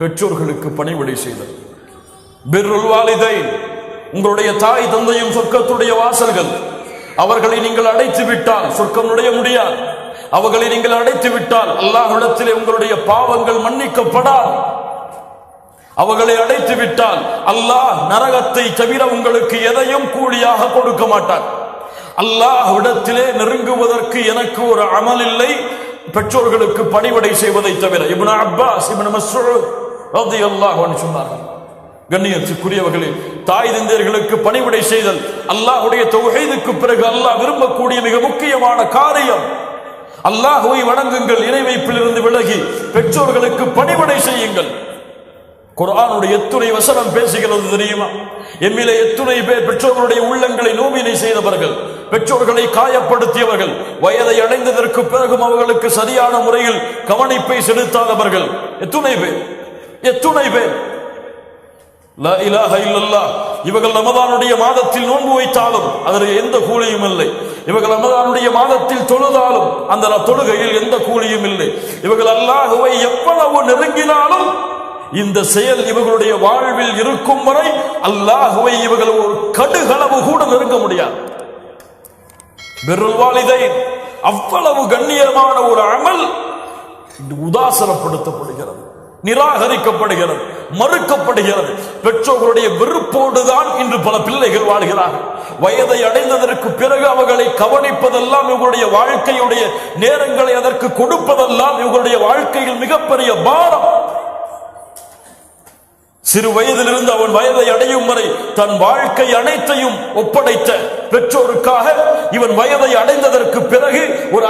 பெற்றோர்களுக்கு பணிவிடை செய்தல். பிர்ருல் வாலிதை உங்களுடைய தாய் தந்தையும் சொர்க்கத்துடைய வாசல்கள். அவர்களை நீங்கள் அடைத்து விட்டால் சொர்க்கம் நுழைய முடியாது. அவர்களை நீங்கள் அடைத்து விட்டால் அல்லாஹ்விடத்திலே உங்களுடைய பாவங்கள் மன்னிக்கப்படாது. அவர்களை அடைத்து விட்டால் அல்லாஹ் நரகத்தை தவிர உங்களுக்கு எதையும் கூலியாக கொடுக்க மாட்டார். அல்லாஹ்விடத்திலே நெருங்குவதற்கு எனக்கு ஒரு அமல் இல்லை பெற்றோர்களுக்கு பணிவடை செய்வதை தவிர இப்னு அப்பாஸ் இப்னு மஸ்ஊத் சொன்னார்கள். கண்ணியத்துக்குரியவர்களே தாய் தந்தையர்களுக்கு பணிவிடை செய்தல் அல்லாஹ்வுடைய தொகைதுக்கு பிறகு அல்லாஹ் விரும்பக்கூடிய மிக முக்கியமான காரியம். அல்லாஹுவை வணங்குங்கள் இணை வைப்பிலிருந்து விலகி பெற்றோர்களுக்கு பணிவிடை செய்யுங்கள். குரானுடைய எத்துணை வசனம் பேசுகிறது தெரியுமா? எம்மிலே எத்துணை பேர் பெற்றோர்களுடைய உள்ளங்களை நோவினை செய்தவர்கள் பெற்றோர்களை காயப்படுத்தியவர்கள் வயதை அடைந்ததற்கு பிறகும் அவர்களுக்கு சரியான முறையில் கவனிப்பை செலுத்தாதவர்கள். எத்துணை பேர். எத்துணை பேர். இவர்கள் ரமதானுடைய மாதத்தில் நோன்பு வைத்தாலும் அதற்கு எந்த கூலியும் இல்லை. இவர்கள் ரமதானுடைய மாதத்தில் தொழுதாலும் அந்த தொழுகையில் எந்த கூலியும் இல்லை. இவர்கள் அல்லாஹுவை எவ்வளவு நெருங்கினாலும் இந்த செயல் இவர்களுடைய வாழ்வில் இருக்கும் வரை அல்லாஹுவை இவர்கள் ஒரு கடுகளவு கூட நெருங்க முடியாது. பிர்ருல் அவ்வளவு கண்ணியமான ஒரு அமல் உதாசனப்படுத்தப்படுகிறது. நிராகரிக்கப்படுகிறது மறுக்கப்படுகிறது. பெற்றோர்களுடைய வெறுப்போடுதான் இன்று பல பிள்ளைகள் வாழ்கிறார்கள். வயதை அடைந்ததற்கு பிறகு அவர்களை கவனிப்பதெல்லாம் இவர்களுடைய வாழ்க்கையுடைய நேரங்களை அதற்கு கொடுப்பதெல்லாம் இவர்களுடைய வாழ்க்கையில் மிகப்பெரிய பாரம். சிறு வயதிலிருந்து அவன் வயதை அடையும் வரை தன் வாழ்க்கை அனைத்தையும் ஒப்படைத்த பெற்றோருக்காக இவன் வயதை அடைந்ததற்கு பிறகு ஒரு